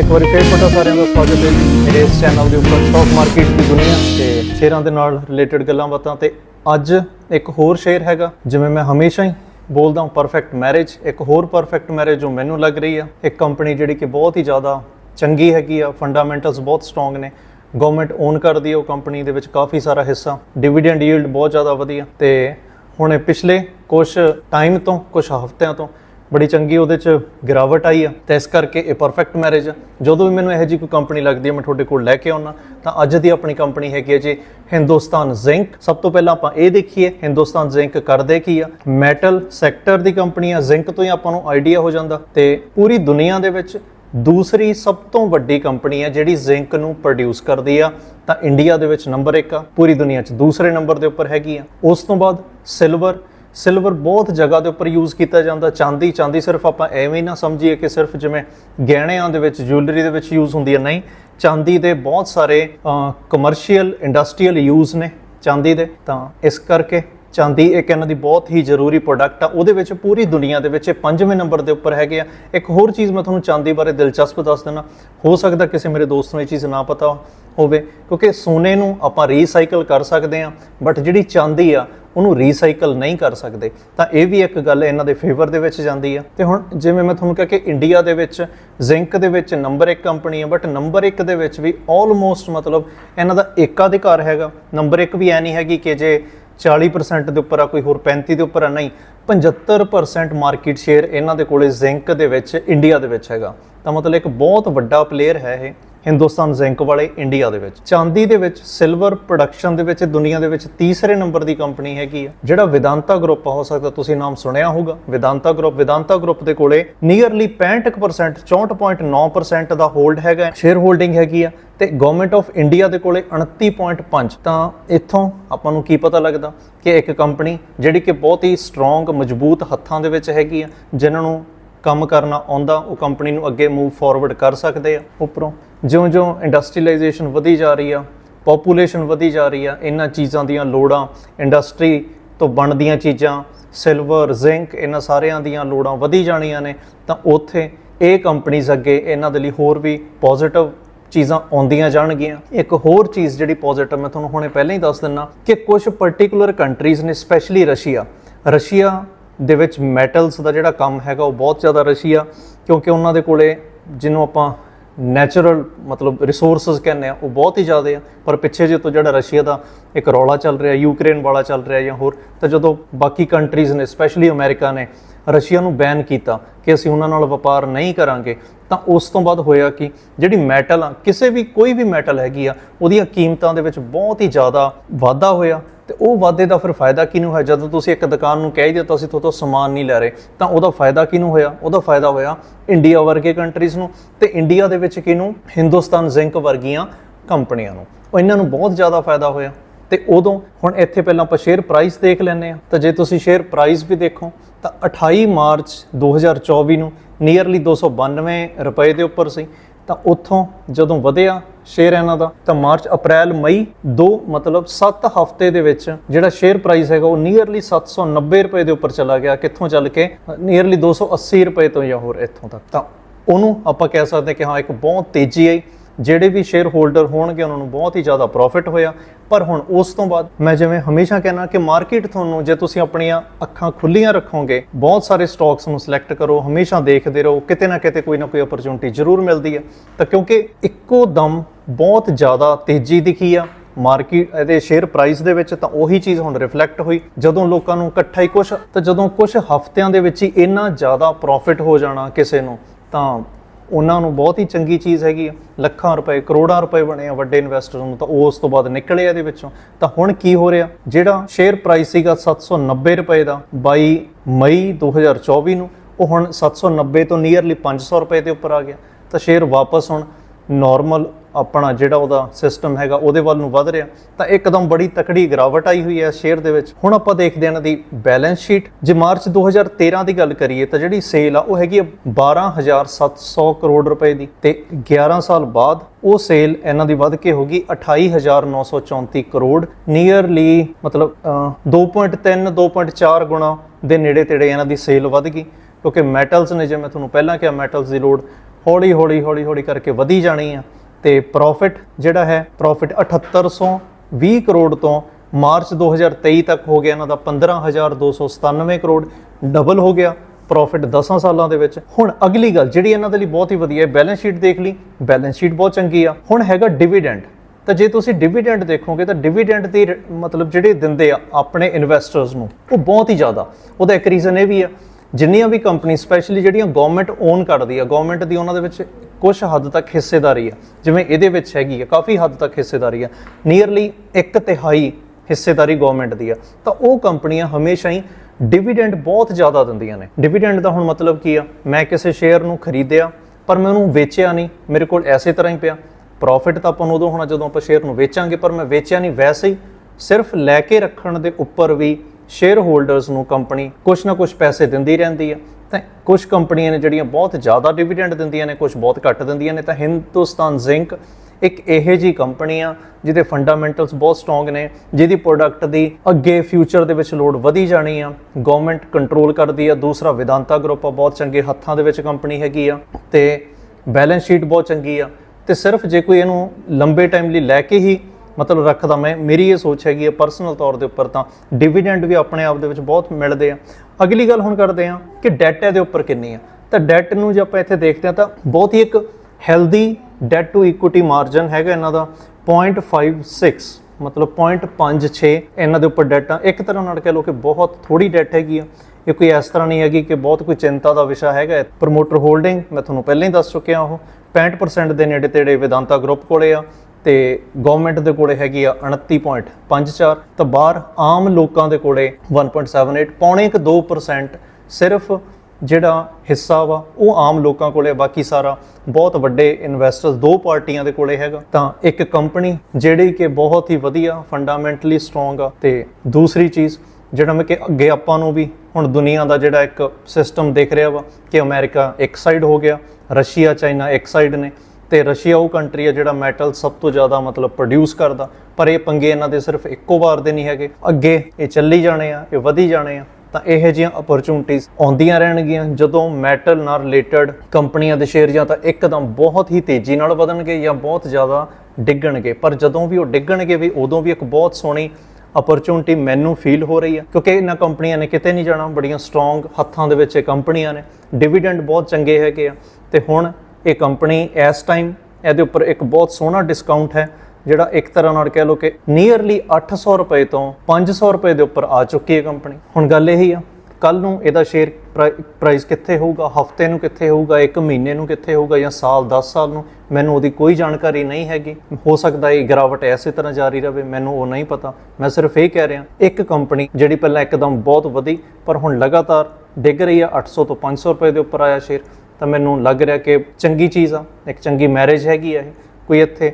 ਇੱਕ ਵਾਰੀ ਫੇਰ ਤੁਹਾਡਾ ਸਾਰਿਆਂ ਦਾ ਸਵਾਗਤ ਹੈ ਜੀ। ਮੇਰੇ ਇਸ ਚੈਨਲ ਦੇ ਉੱਪਰ ਸਟਾਕ ਮਾਰਕੀਟ ਦੀ ਦੁਨੀਆ ਤੇ ਸ਼ੇਅਰਾਂ ਦੇ ਨਾਲ ਰਿਲੇਟਡ ਗੱਲਾਂ ਬਾਤਾਂ ਤੇ ਅੱਜ ਇੱਕ ਹੋਰ ਸ਼ੇਅਰ ਹੈਗਾ, ਜਿਵੇਂ ਮੈਂ ਹਮੇਸ਼ਾ ਹੀ ਬੋਲਦਾ ਹਾਂ ਪਰਫੈਕਟ ਮੈਰਿਜ ਇੱਕ ਹੋਰ ਪਰਫੈਕਟ ਮੈਰਿਜ ਜੋ ਮੈਨੂੰ ਲੱਗ ਰਹੀ ਆ। ਇੱਕ ਕੰਪਨੀ ਜਿਹੜੀ ਕਿ ਬਹੁਤ ਹੀ ਜ਼ਿਆਦਾ ਚੰਗੀ ਹੈਗੀ ਆ ਫੰਡਾਮੈਂਟਲਸ ਬਹੁਤ ਸਟਰੋਂਗ ਨੇ। ਗਵਰਨਮੈਂਟ ਓਨ ਕਰਦੀ ਹੈ ਉਹ ਕੰਪਨੀ ਦੇ ਵਿੱਚ ਕਾਫੀ ਸਾਰਾ ਹਿੱਸਾ। ਡਿਵੀਡੈਂਡ ਯੀਲਡ ਬਹੁਤ ਜ਼ਿਆਦਾ ਵਧੀਆ। ਤੇ ਹੁਣ ਪਿਛਲੇ ਕੁਝ ਟਾਈਮ ਤੋਂ ਕੁਝ ਹਫ਼ਤਿਆਂ ਤੋਂ ਬੜੀ ਚੰਗੀ ਉਹਦੇ ਚ ਗਿਰਾਵਟ ਆਈ ਆ ਤੇ ਇਸ ਕਰਕੇ ਇਹ ਪਰਫੈਕਟ ਮੈਰਿਜ ਆ। ਜਦੋਂ ਵੀ ਮੈਨੂੰ ਇਹੋ ਜਿਹੀ ਕੋਈ ਕੰਪਨੀ ਲੱਗਦੀ ਹੈ ਮੈਂ ਤੁਹਾਡੇ ਕੋਲ ਲੈ ਕੇ ਆਉਣਾ ਤਾਂ ਅੱਜ ਦੀ ਆਪਣੀ ਕੰਪਨੀ ਹੈਗੀ ਹੈ ਜੀ ਹਿੰਦੁਸਤਾਨ ਜ਼ਿੰਕ ਸਭ ਤੋਂ ਪਹਿਲਾਂ ਆਪਾਂ ਇਹ ਦੇਖੀਏ, ਹਿੰਦੁਸਤਾਨ ਜ਼ਿੰਕ ਕਰਦੇ ਕੀ ਆ? ਮੈਟਲ ਸੈਕਟਰ ਦੀ ਕੰਪਨੀ ਆ ਜ਼ਿੰਕ ਤੋਂ ਹੀ ਆਪਾਂ ਨੂੰ ਆਈਡੀਆ ਹੋ ਜਾਂਦਾ। ਤੇ ਪੂਰੀ ਦੁਨੀਆ ਦੇ ਵਿੱਚ ਦੂਸਰੀ ਸਭ ਤੋਂ ਵੱਡੀ ਕੰਪਨੀ ਹੈ ਜਿਹੜੀ ਜ਼ਿੰਕ ਨੂੰ ਪ੍ਰੋਡਿਊਸ ਕਰਦੀ ਆ, ਤਾਂ ਇੰਡੀਆ ਦੇ ਵਿੱਚ ਨੰਬਰ 1 ਆ, ਪੂਰੀ ਦੁਨੀਆ 'ਚ ਦੂਸਰੇ ਨੰਬਰ ਦੇ ਉੱਪਰ ਹੈਗੀ ਆ। ਉਸ ਤੋਂ ਬਾਅਦ ਸਿਲਵਰ ਸਿਲਵਰ ਬਹੁਤ ਜਗ੍ਹਾ ਦੇ ਉੱਪਰ ਯੂਜ਼ ਕੀਤਾ ਜਾਂਦਾ, ਚਾਂਦੀ ਚਾਂਦੀ ਸਿਰਫ ਆਪਾਂ ਐਵੇਂ ਨਾ ਸਮਝੀਏ ਕਿ ਸਿਰਫ ਜਿਵੇਂ ਗਹਿਣਿਆਂ ਦੇ ਵਿੱਚ ਜੁਐਲਰੀ ਦੇ ਵਿੱਚ ਯੂਜ਼ ਹੁੰਦੀ ਹੈ, ਨਹੀਂ। ਚਾਂਦੀ ਦੇ ਬਹੁਤ ਸਾਰੇ ਕਮਰਸ਼ੀਅਲ ਇੰਡਸਟਰੀਅਲ ਯੂਜ਼ ਨੇ ਚਾਂਦੀ ਦੇ। ਤਾਂ ਇਸ ਕਰਕੇ ਚਾਂਦੀ ਇੱਕ ਇਹਨਾਂ ਦੀ ਬਹੁਤ ਹੀ ਜ਼ਰੂਰੀ ਪ੍ਰੋਡਕਟ ਆ। ਉਹਦੇ ਵਿੱਚ ਪੂਰੀ ਦੁਨੀਆ ਦੇ ਵਿੱਚ ਇਹ ਪੰਜਵੇਂ ਨੰਬਰ ਦੇ ਉੱਪਰ ਹੈਗੇ ਆ। ਇੱਕ ਹੋਰ ਚੀਜ਼ ਮੈਂ ਤੁਹਾਨੂੰ ਚਾਂਦੀ ਬਾਰੇ ਦਿਲਚਸਪ ਦੱਸ ਦਿੰਦਾ। ਹੋ ਸਕਦਾ ਕਿਸੇ ਮੇਰੇ ਦੋਸਤ ਨੂੰ ਇਹ ਚੀਜ਼ ਨਾ ਪਤਾ ਹੋਵੇ, ਕਿਉਂਕਿ ਸੋਨੇ ਨੂੰ ਆਪਾਂ ਰੀਸਾਈਕਲ ਕਰ ਸਕਦੇ ਆ ਬਟ ਜਿਹੜੀ ਚਾਂਦੀ ਆ ਉਹਨੂੰ ਰੀਸਾਈਕਲ ਨਹੀਂ ਕਰ ਸਕਦੇ, ਤਾਂ ਇਹ ਵੀ ਇੱਕ ਗੱਲ ਇਹਨਾਂ ਦੇ ਫੇਵਰ ਦੇ ਵਿੱਚ ਜਾਂਦੀ ਆ। ਤੇ ਹੁਣ ਜਿਵੇਂ ਮੈਂ ਤੁਹਾਨੂੰ ਕਿਹਾ ਕਿ ਇੰਡੀਆ ਦੇ ਵਿੱਚ ਜ਼ਿੰਕ ਦੇ ਵਿੱਚ ਨੰਬਰ 1 ਕੰਪਨੀ ਹੈ ਬਟ ਨੰਬਰ 1 ਦੇ ਵਿੱਚ ਵੀ ਆਲਮੋਸਟ ਮਤਲਬ ਇਹਨਾਂ ਦਾ ਏਕਾਧਿਕਾਰ ਹੈਗਾ। ਨੰਬਰ 1 ਵੀ ਐ ਨਹੀਂ ਹੈਗੀ ਕਿ ਜੇ 40% ਦੇ ਉੱਪਰ ਆ, ਕੋਈ ਹੋਰ 35 ਦੇ ਉੱਪਰ ਆ, ਨਹੀਂ। 75% ਮਾਰਕੀਟ ਸ਼ੇਅਰ ਇਹਨਾਂ ਦੇ ਕੋਲੇ ਜ਼ਿੰਕ ਦੇ ਵਿੱਚ ਇੰਡੀਆ ਦੇ ਵਿੱਚ ਹੈਗਾ। ਤਾਂ ਮਤਲਬ ਇੱਕ ਬਹੁਤ ਵੱਡਾ ਪਲੇਅਰ ਹੈ ਇਹ। ਹਿੰਦੁਸਤਾਨ ਜ਼ਿੰਕ ਵਾਲੇ ਇੰਡੀਆ ਦੇ ਵਿੱਚ। ਚਾਂਦੀ ਦੇ ਵਿੱਚ ਸਿਲਵਰ ਪ੍ਰੋਡਕਸ਼ਨ ਦੇ ਵਿੱਚ, ਦੁਨੀਆ ਦੇ ਵਿੱਚ ਤੀਸਰੇ ਨੰਬਰ ਦੀ ਕੰਪਨੀ ਹੈਗੀ ਆ। ਜਿਹੜਾ ਵਿਦਾਂਤਾ ਗਰੁੱਪ ਹੋ ਸਕਦਾ ਤੁਸੀਂ ਨਾਮ ਸੁਣਿਆ ਹੋਊਗਾ। ਵਿਦਾਂਤਾ ਗਰੁੱਪ ਵਿਦਾਂਤਾ ਗਰੁੱਪ ਦੇ ਕੋਲੇ ਨੀਅਰਲੀ 65% 64.9% ਦਾ ਹੋਲਡ ਹੈਗਾ ਸ਼ੇਅਰ ਹੋਲਡਿੰਗ ਹੈਗੀ ਆ ਤੇ ਗਵਰਨਮੈਂਟ ਆਫ ਇੰਡੀਆ ਦੇ ਕੋਲੇ 29.5 ਤਾਂ ਇੱਥੋਂ ਆਪਾਂ ਨੂੰ ਕੀ ਪਤਾ ਲੱਗਦਾ ਕਿ ਇੱਕ ਕੰਪਨੀ ਜਿਹੜੀ ਕਿ ਬਹੁਤ ਹੀ ਸਟਰੋਂਗ ਮਜ਼ਬੂਤ ਹੱਥਾਂ ਦੇ ਵਿੱਚ ਹੈਗੀ ਆ, ਜਿਨ੍ਹਾਂ ਨੂੰ ਕੰਮ ਕਰਨਾ ਆਉਂਦਾ, ਉਹ ਕੰਪਨੀ ਨੂੰ ਅੱਗੇ ਮੂਵ ਫਾਰਵਰਡ ਕਰ ਸਕਦੇ ਆ ਉੱਪਰੋਂ। ਜਿਉਂ-ਜਿਉਂ ਇੰਡਸਟਰੀਲਾਈਜੇਸ਼ਨ ਵਧੀ ਜਾ ਰਹੀ ਆ ਪੋਪੂਲੇਸ਼ਨ ਵਧੀ ਜਾ ਰਹੀ ਆ, ਇਹਨਾਂ ਚੀਜ਼ਾਂ ਦੀਆਂ ਲੋੜਾਂ ਇੰਡਸਟਰੀ ਤੋਂ ਬਣਦੀਆਂ ਚੀਜ਼ਾਂ ਸਿਲਵਰ ਜ਼ਿੰਕ ਇਹਨਾਂ ਸਾਰਿਆਂ ਦੀਆਂ ਲੋੜਾਂ ਵਧੀ ਜਾਣੀਆਂ ਨੇ, ਤਾਂ ਉੱਥੇ ਇਹ ਕੰਪਨੀਆਂ ਅੱਗੇ ਇਹਨਾਂ ਦੇ ਲਈ ਹੋਰ ਵੀ ਪੋਜ਼ਿਟਿਵ ਚੀਜ਼ਾਂ ਆਉਂਦੀਆਂ ਜਾਣਗੀਆਂ। ਇੱਕ ਹੋਰ ਚੀਜ਼ ਜਿਹੜੀ ਪੋਜ਼ਿਟਿਵ ਮੈਂ ਤੁਹਾਨੂੰ ਹੁਣੇ ਪਹਿਲਾਂ ਹੀ ਦੱਸ ਦਿੰਨਾ ਕਿ ਕੁਝ ਪਾਰਟਿਕੂਲਰ ਕੰਟਰੀਜ਼ ਨੇ ਸਪੈਸ਼ਲੀ ਰਸ਼ੀਆ ਰਸ਼ੀਆ ਦੇ ਵਿੱਚ ਮੈਟਲਸ ਦਾ ਜਿਹੜਾ ਕੰਮ ਹੈਗਾ ਉਹ ਬਹੁਤ ਜ਼ਿਆਦਾ ਰਸ਼ੀਆ ਕਿਉਂਕਿ ਉਹਨਾਂ ਦੇ ਕੋਲੇ ਜਿਹਨੂੰ ਆਪਾਂ ਨੈਚੁਰਲ ਮਤਲਬ ਰਿਸੋਰਸਸ ਕਹਿੰਦੇ ਆ, ਉਹ ਬਹੁਤ ਹੀ ਜ਼ਿਆਦਾ ਆ। ਪਰ ਪਿੱਛੇ ਜੇ ਤੋਂ ਜਿਹੜਾ ਰਸ਼ੀਆ ਦਾ ਇੱਕ ਰੌਲਾ ਚੱਲ ਰਿਹਾ, ਯੂਕਰੇਨ ਵਾਲਾ ਚੱਲ ਰਿਹਾ ਜਾਂ ਹੋਰ, ਤਾਂ ਜਦੋਂ ਬਾਕੀ ਕੰਟਰੀਜ਼ ਨੇ ਸਪੈਸ਼ਲੀ ਅਮਰੀਕਾ ਨੇ ਰਸ਼ੀਆ ਨੂੰ ਬੈਨ ਕੀਤਾ ਕਿ ਅਸੀਂ ਉਹਨਾਂ ਨਾਲ ਵਪਾਰ ਨਹੀਂ ਕਰਾਂਗੇ, ਤਾਂ ਉਸ ਤੋਂ ਬਾਅਦ ਹੋਇਆ ਕਿ? ਜਿਹੜੀ ਮੈਟਲ ਆ, ਕਿਸੇ ਵੀ, ਕੋਈ ਵੀ ਮੈਟਲ ਹੈਗੀ ਆ, ਉਹਦੀਆਂ ਕੀਮਤਾਂ ਦੇ ਵਿੱਚ ਬਹੁਤ ਹੀ ਜ਼ਿਆਦਾ ਵਾਧਾ ਹੋਇਆ। ਤੇ ਉਹ ਵਾਧੇ ਦਾ ਫਿਰ ਫਾਇਦਾ ਕਿਹਨੂੰ ਹੋਇਆ ਜਦੋਂ ਤੁਸੀਂ ਇੱਕ ਦੁਕਾਨ ਨੂੰ ਕਹਿ ਦਿਓ ਤਾਂ ਅਸੀਂ ਤੁਹਾਤੋਂ ਸਮਾਨ ਨਹੀਂ ਲੈ ਰਹੇ, ਤਾਂ ਉਹਦਾ ਫਾਇਦਾ ਕਿਹਨੂੰ ਹੋਇਆ? ਉਹਦਾ ਫਾਇਦਾ ਹੋਇਆ ਇੰਡੀਆ ਵਰਗੇ ਕੰਟਰੀਜ਼ ਨੂੰ। ਤੇ ਇੰਡੀਆ ਦੇ ਵਿੱਚ ਕਿਹਨੂੰ ਹਿੰਦੁਸਤਾਨ ਜ਼ਿੰਕ ਵਰਗੀਆਂ ਕੰਪਨੀਆਂ ਨੂੰ। ਇਹਨਾਂ ਨੂੰ ਬਹੁਤ ਜ਼ਿਆਦਾ ਫਾਇਦਾ ਹੋਇਆ। ਤੇ ਉਦੋਂ ਹੁਣ ਇੱਥੇ ਪਹਿਲਾਂ ਆਪਾਂ ਸ਼ੇਅਰ ਪ੍ਰਾਈਸ ਦੇਖ ਲੈਂਦੇ ਆ ਤਾਂ ਜੇ ਤੁਸੀਂ ਸ਼ੇਅਰ ਪ੍ਰਾਈਸ ਵੀ ਦੇਖੋ, ਤਾਂ 28 ਮਾਰਚ 2024 ਨੂੰ ਨੀਅਰਲੀ 292 ਰੁਪਏ ਦੇ ਉੱਪਰ ਸੀ। ਤਾਂ ਉੱਥੋਂ ਜਦੋਂ ਵਧਿਆ ਸ਼ੇਅਰ ਇਹਨਾਂ ਦਾ, ਤਾਂ ਮਾਰਚ, ਅਪ੍ਰੈਲ, ਮਈ ਦੋ ਮਤਲਬ 7 ਹਫ਼ਤੇ ਦੇ ਵਿੱਚ ਜਿਹੜਾ ਸ਼ੇਅਰ ਪ੍ਰਾਈਸ ਹੈਗਾ ਉਹ ਨੀਅਰਲੀ 790 ਰੁਪਏ ਦੇ ਉੱਪਰ ਚਲਾ ਗਿਆ। ਕਿੱਥੋਂ ਚੱਲ ਕੇ? ਨੀਅਰਲੀ 280 ਰੁਪਏ ਤੋਂ ਜਾਂ ਹੋਰ ਇੱਥੋਂ ਤੱਕ। ਤਾਂ ਉਹਨੂੰ ਆਪਾਂ ਕਹਿ ਸਕਦੇ ਕਿ ਹਾਂ, ਇੱਕ ਬਹੁਤ ਤੇਜ਼ੀ ਆਈ। ਜਿਹੜੇ ਵੀ ਸ਼ੇਅਰ ਹੋਲਡਰ ਹੋਣਗੇ, ਉਹਨਾਂ ਨੂੰ ਬਹੁਤ ਹੀ ਜ਼ਿਆਦਾ ਪ੍ਰੋਫਿਟ ਹੋਇਆ। ਪਰ ਹੁਣ ਉਸ ਤੋਂ ਬਾਅਦ ਮੈਂ ਜਿਵੇਂ ਹਮੇਸ਼ਾ ਕਹਿਣਾ ਕਿ ਮਾਰਕੀਟ ਤੁਹਾਨੂੰ, ਜੇ ਤੁਸੀਂ ਆਪਣੀਆਂ ਅੱਖਾਂ ਖੁੱਲੀਆਂ ਰੱਖੋਗੇ, ਬਹੁਤ ਸਾਰੇ ਸਟਾਕਸ ਨੂੰ ਸਿਲੈਕਟ ਕਰੋ, ਹਮੇਸ਼ਾ ਦੇਖਦੇ ਰਹੋ, ਕਿਤੇ ਨਾ ਕਿਤੇ ਕੋਈ ਨਾ ਕੋਈ ਓਪਰਚੁਨਿਟੀ ਜ਼ਰੂਰ ਮਿਲਦੀ ਹੈ ਤਾਂ ਕਿਉਂਕਿ ਇੱਕੋ ਦਮ ਬਹੁਤ ਜ਼ਿਆਦਾ ਤੇਜ਼ੀ ਦਿਖੀ ਆ ਮਾਰਕੀਟ ਇਹਦੇ ਸ਼ੇਅਰ ਪ੍ਰਾਈਸ ਦੇ ਵਿੱਚ, ਤਾਂ ਉਹੀ ਚੀਜ਼ ਹੁਣ ਰਿਫਲੈਕਟ ਹੋਈ। ਜਦੋਂ ਲੋਕਾਂ ਨੂੰ ਇਕੱਠਾ ਹੀ ਕੁਝ ਤਾਂ ਜਦੋਂ ਕੁਝ ਹਫ਼ਤਿਆਂ ਦੇ ਵਿੱਚ ਹੀ ਇੰਨਾ ਜ਼ਿਆਦਾ ਪ੍ਰੋਫਿਟ ਹੋ ਜਾਣਾ ਕਿਸੇ ਨੂੰ, ਤਾਂ ਉਹਨਾਂ ਨੂੰ ਬਹੁਤ ਹੀ ਚੰਗੀ ਚੀਜ਼ ਹੈਗੀ ਆ। ਲੱਖਾਂ ਰੁਪਏ, ਕਰੋੜਾਂ ਰੁਪਏ ਬਣੇ ਆ ਵੱਡੇ ਇਨਵੈਸਟਰ ਨੂੰ, ਤਾਂ ਉਹ ਉਸ ਤੋਂ ਬਾਅਦ ਨਿਕਲੇ ਇਹਦੇ ਵਿੱਚੋਂ। ਤਾਂ ਹੁਣ ਕੀ ਹੋ ਰਿਹਾ? ਜਿਹੜਾ ਸ਼ੇਅਰ ਪ੍ਰਾਈਸ ਸੀਗਾ 790 ਰੁਪਏ ਦਾ 22 ਮਈ 2024 ਨੂੰ, ਉਹ ਹੁਣ 790 ਤੋਂ ਨੀਅਰਲੀ 500 ਰੁਪਏ ਦੇ ਉੱਪਰ ਆ ਗਿਆ। ਤਾਂ ਸ਼ੇਅਰ ਵਾਪਸ ਹੁਣ ਨਾਰਮਲ ਆਪਣਾ ਜਿਹੜਾ ਉਹਦਾ ਸਿਸਟਮ ਹੈਗਾ ਉਹਦੇ ਵੱਲ ਨੂੰ ਵਧ ਰਿਹਾ। ਤਾਂ ਇੱਕਦਮ ਬੜੀ ਤਕੜੀ ਗਿਰਾਵਟ ਆਈ ਹੋਈ ਹੈ ਸ਼ੇਅਰ ਦੇ ਵਿੱਚ। ਹੁਣ ਆਪਾਂ ਦੇਖਦੇ ਹਾਂ ਇਹਨਾਂ ਦੀ ਬੈਲੈਂਸ ਸ਼ੀਟ ਜੇ ਮਾਰਚ 2013 ਦੀ ਗੱਲ ਕਰੀਏ ਤਾਂ ਜਿਹੜੀ ਸੇਲ ਆ ਉਹ ਹੈਗੀ ਆ 12700 ਕਰੋੜ ਰੁਪਏ ਦੀ। ਤੇ 11 ਸਾਲ ਬਾਅਦ ਉਹ ਸੇਲ ਇਹਨਾਂ ਦੀ ਵੱਧ ਕੇ ਹੋ ਹੋਗੀ 28934 ਕਰੋੜ। ਨੀਅਰਲੀ ਮਤਲਬ ਅਹ, 2.3 2.4 ਗੁਣਾ ਦੇ ਨੇੜੇ ਤੇੜੇ ਇਹਨਾਂ ਦੀ ਸੇਲ ਵੱਧ ਗਈ। ਕਿਉਂਕਿ ਮੈਟਲਸ ਨੇ ਜਿਵੇਂ ਤੁਹਾਨੂੰ ਪਹਿਲਾਂ ਕਿਹਾ ਮੈਟਲਸ ਦੀ ਲੋੜ ਹੌਲੀ ਹੌਲੀ ਹੌਲੀ ਹੌਲੀ ਕਰਕੇ ਵਧੀ ਜਾਣੀ ਆ। ਤੇ ਪ੍ਰੋਫਿਟ ਜਿਹੜਾ ਹੈ ਪ੍ਰੋਫਿਟ 7820 ਕਰੋੜ ਤੋਂ ਮਾਰਚ 2023 ਤੱਕ ਹੋ ਗਿਆ। ਇਹਨਾਂ ਦਾ 15297 ਕਰੋੜ ਡਬਲ ਹੋ ਗਿਆ ਪ੍ਰੋਫਿਟ 10 ਸਾਲਾਂ ਦੇ ਵਿੱਚ। ਹੁਣ ਅਗਲੀ ਗੱਲ, ਜਿਹੜੀ ਇਹਨਾਂ ਦੇ ਲਈ ਬਹੁਤ ਹੀ ਵਧੀਆ ਹੈ ਬੈਲੈਂਸ ਸ਼ੀਟ ਦੇਖ ਲਈ। ਬੈਲੈਂਸ ਸ਼ੀਟ ਬਹੁਤ ਚੰਗੀ ਆ। ਹੁਣ ਹੈਗਾ ਡਿਵੀਡੈਂਡ ਤਾਂ ਜੇ ਤੁਸੀਂ ਡਿਵੀਡੈਂਡ ਦੇਖੋਗੇ, ਤਾਂ ਡਿਵੀਡੈਂਡ ਦੀ ਰ- ਮਤਲਬ ਜਿਹੜੇ ਦਿੰਦੇ ਆ ਆਪਣੇ ਇਨਵੈਸਟਰਸ ਨੂੰ, ਉਹ ਬਹੁਤ ਹੀ ਜ਼ਿਆਦਾ। ਉਹਦਾ ਇੱਕ ਰੀਜ਼ਨ ਇਹ ਵੀ ਆ ਜਿੰਨੀਆਂ ਵੀ ਕੰਪਨੀ ਸਪੈਸ਼ਲੀ ਜਿਹੜੀਆਂ ਗਵਰਨਮੈਂਟ ਓਨ ਕਰਦੀ ਆ ਗਵਰਨਮੈਂਟ ਦੀ ਉਹਨਾਂ ਦੇ ਵਿੱਚ ਕੁਝ ਹੱਦ ਤੱਕ ਹਿੱਸੇਦਾਰੀ ਆ। ਜਿਵੇਂ ਇਹਦੇ ਵਿੱਚ ਹੈਗੀ ਆ, ਕਾਫੀ ਹੱਦ ਤੱਕ ਹਿੱਸੇਦਾਰੀ ਆ। ਨੀਅਰਲੀ ਇੱਕ ਤਿਹਾਈ ਹਿੱਸੇਦਾਰੀ ਗਵਰਨਮੈਂਟ ਦੀ ਆ। ਤਾਂ ਉਹ ਕੰਪਨੀਆਂ ਹਮੇਸ਼ਾ ਹੀ ਡਿਵੀਡੈਂਡ ਬਹੁਤ ਜ਼ਿਆਦਾ ਦਿੰਦੀਆਂ ਨੇ। ਡਿਵੀਡੈਂਡ ਦਾ ਹੁਣ ਮਤਲਬ ਕੀ ਆ? ਮੈਂ ਕਿਸੇ ਸ਼ੇਅਰ ਨੂੰ ਖਰੀਦਿਆ, ਪਰ ਮੈਂ ਉਹਨੂੰ ਵੇਚਿਆ ਨਹੀਂ। ਮੇਰੇ ਕੋਲ ਐਸੇ ਤਰ੍ਹਾਂ ਹੀ ਪਿਆ। ਪ੍ਰੋਫਿਟ ਤਾਂ ਆਪਾਂ ਨੂੰ ਉਦੋਂ ਹੋਣਾ ਜਦੋਂ ਆਪਾਂ ਸ਼ੇਅਰ ਨੂੰ ਵੇਚਾਂਗੇ, ਪਰ ਮੈਂ ਵੇਚਿਆ ਨਹੀਂ। ਵੈਸੇ ਹੀ ਸਿਰਫ ਲੈ ਕੇ ਰੱਖਣ ਦੇ ਉੱਪਰ ਵੀ ਸ਼ੇਅਰ ਹੋਲਡਰਸ ਨੂੰ ਕੰਪਨੀ ਕੁਛ ਨਾ ਕੁਛ ਪੈਸੇ ਦਿੰਦੀ ਰਹਿੰਦੀ ਆ। ਤਾਂ ਕੁਝ ਕੰਪਨੀਆਂ ਨੇ ਜਿਹੜੀਆਂ ਬਹੁਤ ਜ਼ਿਆਦਾ ਡਿਵੀਡੈਂਡ ਦਿੰਦੀਆਂ ਨੇ ਕੁਝ ਬਹੁਤ ਘੱਟ ਦਿੰਦੀਆਂ ਨੇ। ਤਾਂ ਹਿੰਦੁਸਤਾਨ ਜ਼ਿੰਕ ਇੱਕ ਇਹੋ ਜੀ ਕੰਪਨੀ ਆ, ਜਿਹਦੇ ਫੰਡਾਮੈਂਟਲਸ ਬਹੁਤ ਸਟਰੋਂਗ ਨੇ, ਜਿਹਦੀ ਪ੍ਰੋਡਕਟ ਦੀ ਅੱਗੇ ਫਿਊਚਰ ਦੇ ਵਿੱਚ ਲੋਡ ਵਧੀ ਜਾਣੀ ਆ। ਗਵਰਨਮੈਂਟ ਕੰਟਰੋਲ ਕਰਦੀ ਆ। ਦੂਸਰਾ ਵਿਦਾਂਤਾ ਗਰੁੱਪ ਆ, ਬਹੁਤ ਚੰਗੇ ਹੱਥਾਂ ਦੇ ਵਿੱਚ ਕੰਪਨੀ ਹੈਗੀ ਆ। ਤੇ ਬੈਲੈਂਸ ਸ਼ੀਟ ਬਹੁਤ ਚੰਗੀ ਆ। ਤੇ ਸਿਰਫ ਜੇ ਕੋਈ ਇਹਨੂੰ ਲੰਬੇ ਟਾਈਮ ਲਈ ਲੈ ਕੇ ਹੀ ਮਤਲਬ ਰੱਖਦਾ ਮੈਂ, ਮੇਰੀ ਇਹ ਸੋਚ ਹੈਗੀ ਹੈ ਪਰਸਨਲ ਤੌਰ ਦੇ ਉੱਪਰ ਤਾਂ ਡਿਵੀਡੈਂਡ ਵੀ ਆਪਣੇ ਆਪ ਦੇ ਵਿੱਚ ਬਹੁਤ ਮਿਲਦੇ ਆ। ਅਗਲੀ ਗੱਲ ਹੁਣ ਕਰਦੇ ਆ ਕਿ ਡੈਟ ਇਹਦੇ ਉੱਪਰ ਕਿੰਨੀ ਆ। ਤਾਂ ਡੈਟ ਨੂੰ ਜੇ ਆਪਾਂ ਇੱਥੇ ਦੇਖਦੇ ਆ ਤਾਂ ਬਹੁਤ ਹੀ ਇੱਕ healthy debt to equity margin ਹੈਗਾ ਇਹਨਾਂ ਦਾ 0.56 ਮਤਲਬ 0.56 ਇਹਨਾਂ ਦੇ ਉੱਪਰ ਡੈਟ ਆ। ਇੱਕ ਤਰ੍ਹਾਂ ਨਾਲ ਕਹਿ ਲਓ ਕਿ ਬਹੁਤ ਥੋੜੀ ਡੈਟ ਹੈਗੀ ਆ। ਇਹ ਕੋਈ ਇਸ ਤਰ੍ਹਾਂ ਨਹੀਂ ਹੈਗੀ ਕਿ ਬਹੁਤ ਕੋਈ ਚਿੰਤਾ ਦਾ ਵਿਸ਼ਾ ਹੈਗਾ। ਪ੍ਰੋਮੋਟਰ ਹੋਲਡਿੰਗ ਮੈਂ ਤੁਹਾਨੂੰ ਪਹਿਲਾਂ ਹੀ ਦੱਸ ਚੁੱਕਿਆ ਉਹ 65% ਦੇ ਨੇੜੇ ਤੇੜੇ ਵਿਦਾਂਤਾ ਗਰੁੱਪ ਕੋਲੇ ਆ। ਤੇ ਗਵਰਨਮੈਂਟ ਦੇ ਕੋਲੇ ਹੈਗੀ ਆ 29.54 ਤਾਂ ਬਾਹਰ ਆਮ ਲੋਕਾਂ ਦੇ ਕੋਲੇ 1.78 ਪੌਣੇ ਕੁ 2% ਸਿਰਫ ਜਿਹੜਾ ਹਿੱਸਾ ਵਾ ਉਹ ਆਮ ਲੋਕਾਂ ਕੋਲੇ ਆ, ਬਾਕੀ ਸਾਰਾ ਬਹੁਤ ਵੱਡੇ ਇਨਵੈਸਟਰਸ ਦੋ ਪਾਰਟੀਆਂ ਦੇ ਕੋਲੇ ਹੈਗਾ। ਤਾਂ ਇੱਕ ਕੰਪਨੀ ਜਿਹੜੀ ਕਿ ਬਹੁਤ ਹੀ ਵਧੀਆ ਫੰਡਾਮੈਂਟਲੀ ਸਟਰੋਂਗ ਆ ਤੇ ਦੂਸਰੀ ਚੀਜ਼ ਜਿਹੜਾ ਮੈਂ ਕਿ ਅੱਗੇ ਆਪਾਂ ਨੂੰ ਵੀ ਹੁਣ ਦੁਨੀਆ ਦਾ ਜਿਹੜਾ ਇੱਕ ਸਿਸਟਮ ਦੇਖ ਰਿਹਾ ਵਾ ਕਿ ਅਮਰੀਕਾ ਇੱਕ ਸਾਈਡ ਹੋ ਗਿਆ ਰਸ਼ੀਆ ਚਾਈਨਾ ਇੱਕ ਸਾਈਡ ਨੇ ਤੇ ਰਸ਼ੀਆ ਉਹ ਕੰਟਰੀ ਆ ਜਿਹੜਾ ਮੈਟਲ ਸਭ ਤੋਂ ਜ਼ਿਆਦਾ ਮਤਲਬ ਪ੍ਰੋਡਿਊਸ ਕਰਦਾ। ਪਰ ਇਹ ਪੰਗੇ ਇਹਨਾਂ ਦੇ ਸਿਰਫ ਇੱਕੋ ਵਾਰ ਦੇ ਨਹੀਂ ਹੈਗੇ। ਅੱਗੇ ਇਹ ਚੱਲੀ ਜਾਣੇ ਆ, ਇਹ ਵਧੀ ਜਾਣੇ ਆ, ਤਾਂ ਇਹੋ ਜਿਹੀਆਂ ਅਪਰਚੂਨਿਟੀਆਂ ਆਉਂਦੀਆਂ ਰਹਿਣਗੀਆਂ। ਜਦੋਂ ਮੈਟਲ ਨਾਲ ਰਿਲੇਟਡ ਕੰਪਨੀਆਂ ਦੇ ਸ਼ੇਅਰ ਜਾਂ ਤਾਂ ਇੱਕਦਮ ਬਹੁਤ ਹੀ ਤੇਜ਼ੀ ਨਾਲ ਵਧਣਗੇ ਜਾਂ ਬਹੁਤ ਜ਼ਿਆਦਾ ਡਿੱਗਣਗੇ। ਪਰ ਜਦੋਂ ਵੀ ਉਹ ਡਿੱਗਣਗੇ ਵੀ, ਉਦੋਂ ਵੀ ਇੱਕ ਬਹੁਤ ਸੋਹਣੀ ਅਪਰਚੂਨਿਟੀ ਮੈਨੂੰ ਫੀਲ ਹੋ ਰਹੀ ਹੈ ਕਿਉਂਕਿ ਇਹਨਾਂ ਕੰਪਨੀਆਂ ਨੇ ਕਿਤੇ ਨਹੀਂ ਜਾਣਾ। ਬੜੀਆਂ ਸਟਰੋਂਗ ਹੱਥਾਂ ਦੇ ਵਿੱਚ ਇਹ ਕੰਪਨੀਆਂ ਨੇ। ਡਿਵੀਡੈਂਡ ਬਹੁਤ ਚੰਗੇ ਹੈਗੇ ਆ। ਤੇ ਹੁਣ ਇਹ ਕੰਪਨੀ ਇਸ ਟਾਈਮ ਇਹਦੇ ਉੱਪਰ ਇੱਕ ਬਹੁਤ ਸੋਹਣਾ ਡਿਸਕਾਊਂਟ ਹੈ, ਜਿਹੜਾ ਇੱਕ ਤਰ੍ਹਾਂ ਨਾਲ ਕਹਿ ਲਓ ਕਿ ਨੀਅਰਲੀ 800 ਰੁਪਏ ਤੋਂ 500 ਰੁਪਏ ਦੇ ਉੱਪਰ ਆ ਚੁੱਕੀ ਹੈ ਕੰਪਨੀ। ਹੁਣ ਗੱਲ ਇਹੀ ਆ ਕੱਲ ਨੂੰ ਇਹਦਾ ਸ਼ੇਅਰ ਪ੍ਰਾਈਸ ਕਿੱਥੇ ਹੋਊਗਾ, ਹਫ਼ਤੇ ਨੂੰ ਕਿੱਥੇ ਹੋਊਗਾ, ਇੱਕ ਮਹੀਨੇ ਨੂੰ ਕਿੱਥੇ ਹੋਊਗਾ ਜਾਂ ਸਾਲ 10 ਸਾਲ ਨੂੰ, ਮੈਨੂੰ ਉਹਦੀ ਕੋਈ ਜਾਣਕਾਰੀ ਨਹੀਂ ਹੈਗੀ। ਹੋ ਸਕਦਾ ਇਹ ਗਿਰਾਵਟ ਐਸੇ ਤਰ੍ਹਾਂ ਜਾਰੀ ਰਹੇ ਮੈਨੂੰ ਉਹ ਨਹੀਂ ਪਤਾ। ਮੈਂ ਸਿਰਫ ਇਹ ਕਹਿ ਰਿਹਾ, ਇੱਕ ਕੰਪਨੀ ਜਿਹੜੀ ਪਹਿਲਾਂ ਇੱਕਦਮ ਬਹੁਤ ਵਧੀ, ਪਰ ਹੁਣ ਲਗਾਤਾਰ ਡਿੱਗ ਰਹੀ ਆ 800 ਤੋਂ 500 ਰੁਪਏ ਦੇ ਉੱਪਰ ਆਇਆ ਸ਼ੇਅਰ ਤਾਂ ਮੈਨੂੰ ਲੱਗ ਰਿਹਾ ਕਿ ਚੰਗੀ ਚੀਜ਼ ਆ, ਇੱਕ ਚੰਗੀ ਮੈਰਿਜ ਹੈਗੀ ਆ ਇਹ। ਕੋਈ ਇੱਥੇ,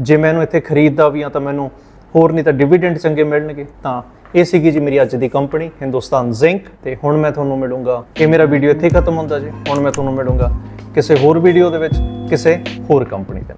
ਜੇ ਮੈਨੂੰ ਇੱਥੇ ਖਰੀਦਦਾ ਵੀ ਆ ਤਾਂ ਮੈਨੂੰ ਹੋਰ ਨਹੀਂ ਤਾਂ ਡਿਵੀਡੈਂਡ ਚੰਗੇ ਮਿਲਣਗੇ। ਤਾਂ ਇਹ ਸੀਗੀ ਜੀ ਮੇਰੀ ਅੱਜ ਦੀ ਕੰਪਨੀ ਹਿੰਦੁਸਤਾਨ ਜ਼ਿੰਕ ਤੇ ਹੁਣ ਮੈਂ ਤੁਹਾਨੂੰ ਮਿਲੂੰਗਾ ਇਹ ਮੇਰਾ ਵੀਡੀਓ ਇੱਥੇ ਖਤਮ ਹੁੰਦਾ ਜੀ। ਹੁਣ ਮੈਂ ਤੁਹਾਨੂੰ ਮਿਲੂੰਗਾ ਕਿਸੇ ਹੋਰ ਵੀਡੀਓ ਦੇ ਵਿੱਚ, ਕਿਸੇ ਹੋਰ ਕੰਪਨੀ ਦੇ